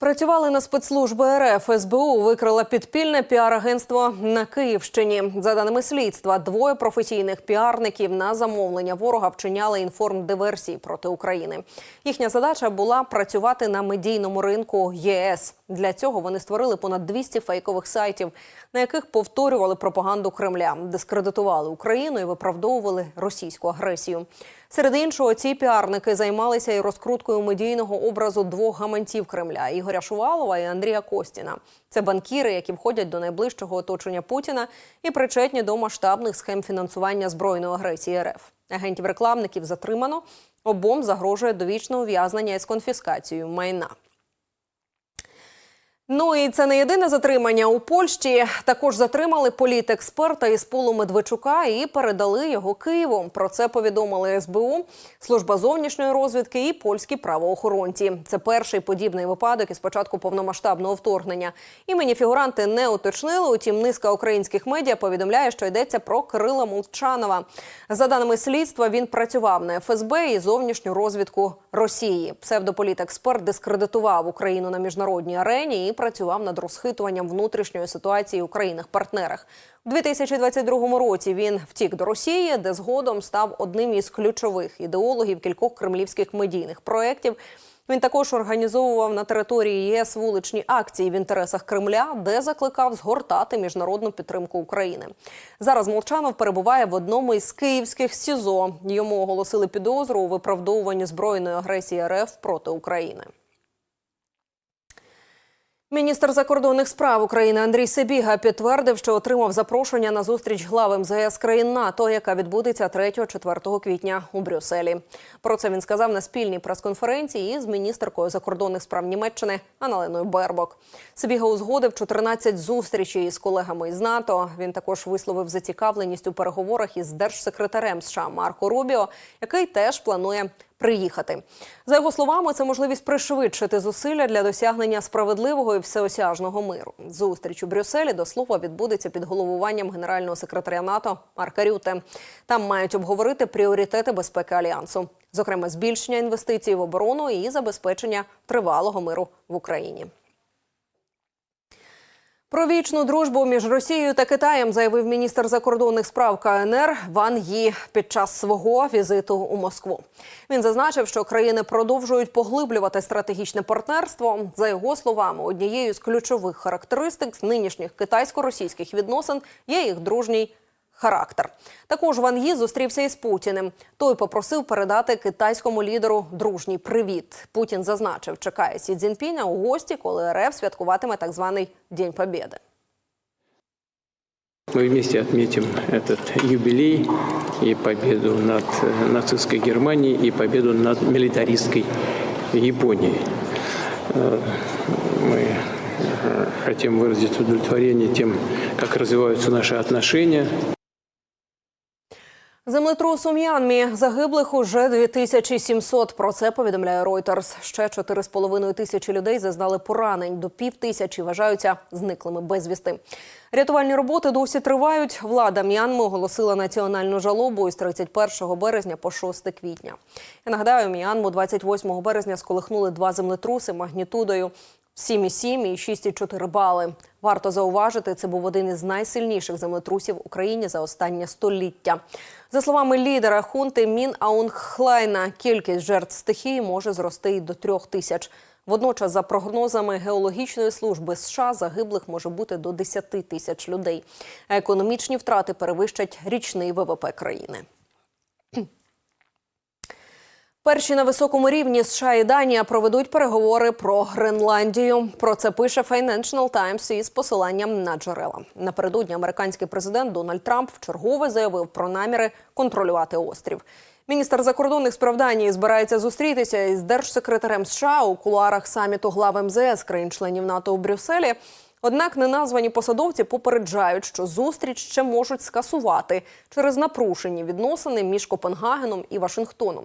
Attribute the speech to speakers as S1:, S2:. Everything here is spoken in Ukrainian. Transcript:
S1: Працювали на спецслужби РФ. СБУ викрила підпільне піар-агентство на Київщині. За даними слідства, двоє професійних піарників на замовлення ворога вчиняли інформдиверсії проти України. Їхня задача була працювати на медійному ринку ЄС. Для цього вони створили понад 200 фейкових сайтів, на яких повторювали пропаганду Кремля, дискредитували Україну і виправдовували російську агресію. Серед іншого, ці піарники займалися і розкруткою медійного образу двох гаманців Кремля Ігоря Шувалова і Андрія Костіна. Це банкіри, які входять до найближчого оточення Путіна і причетні до масштабних схем фінансування збройної агресії РФ. Агентів рекламників затримано. Обом загрожує довічне ув'язнення із конфіскацією майна. Ну і це не єдине затримання у Польщі. Також затримали політексперта із полу Медведчука і передали його Києву. Про це повідомили СБУ, служба зовнішньої розвідки і польські правоохоронці. Це перший подібний випадок із початку повномасштабного вторгнення. Імені фігуранти не уточнили. Утім, низка українських медіа повідомляє, що йдеться про Кирила Молчанова. За даними слідства, він працював на ФСБ і зовнішню розвідку Росії. Псевдополітексперт дискредитував Україну на міжнародній арені і працював над розхитуванням внутрішньої ситуації у країнах-партнерах. У 2022 році він втік до Росії, де згодом став одним із ключових ідеологів кількох кремлівських медійних проєктів. Він також організовував на території ЄС вуличні акції в інтересах Кремля, де закликав згортати міжнародну підтримку України. Зараз Молчанов перебуває в одному із київських СІЗО. Йому оголосили підозру у виправдовуванні збройної агресії РФ проти України. Міністр закордонних справ України Андрій Сибіга підтвердив, що отримав запрошення на зустріч глав МЗС країн НАТО, яка відбудеться 3-4 квітня у Брюсселі. Про це він сказав на спільній прес-конференції із міністеркою закордонних справ Німеччини Аналеною Бербок. Сибіга узгодив 14 зустрічей із колегами із НАТО. Він також висловив зацікавленість у переговорах із держсекретарем США Марко Рубіо, який теж планує приїхати. За його словами, це можливість пришвидшити зусилля для досягнення справедливого і всеосяжного миру. Зустріч у Брюсселі до слова відбудеться під головуванням генерального секретаря НАТО Марка Рюте. Там мають обговорити пріоритети безпеки альянсу, зокрема збільшення інвестицій в оборону і забезпечення тривалого миру в Україні. Про вічну дружбу між Росією та Китаєм заявив міністр закордонних справ КНР Ван Ї під час свого візиту у Москву. Він зазначив, що країни продовжують поглиблювати стратегічне партнерство. За його словами, однією з ключових характеристик нинішніх китайсько-російських відносин є їх дружній характер. Також Ван Ї зустрівся із Путіним. Той попросив передати китайському лідеру дружній привіт. Путін зазначив, чекає Сі Цзіньпіня у гості, коли РФ святкуватиме так званий День Побєди.
S2: Мы вместе отметим этот юбилей и победу над э, нацистской Германией и победу над милитаристской Японией. Э, Мы э, хотим выразить удовлетворение тем, как развиваются наши отношения.
S1: Землетрус у М'янмі загиблих уже 2700. Про це повідомляє Reuters. Ще 4,5 тисячі людей зазнали поранень. До пів тисячі вважаються зниклими безвісти. Рятувальні роботи досі тривають. Влада М'янми оголосила національну жалобу із 31 березня по 6 квітня. Я нагадаю, М'янму 28 березня сколихнули два землетруси магнітудою 7,7 і 6,4 бали. Варто зауважити, це був один із найсильніших землетрусів в Україні за останнє століття. За словами лідера хунти Мін Аунг Хлайна, кількість жертв стихії може зрости й до трьох тисяч. Водночас, за прогнозами геологічної служби США, загиблих може бути до 10 тисяч людей. Економічні втрати перевищать річний ВВП країни. Перші на високому рівні США і Данія проведуть переговори про Гренландію. Про це пише Financial Times із посиланням на джерела. Напередодні американський президент Дональд Трамп вчергове заявив про наміри контролювати острів. Міністр закордонних справ Данії збирається зустрітися із держсекретарем США у кулуарах саміту глав МЗС країн-членів НАТО у Брюсселі. Однак неназвані посадовці попереджають, що зустріч ще можуть скасувати через напрушені відносини між Копенгагеном і Вашингтоном.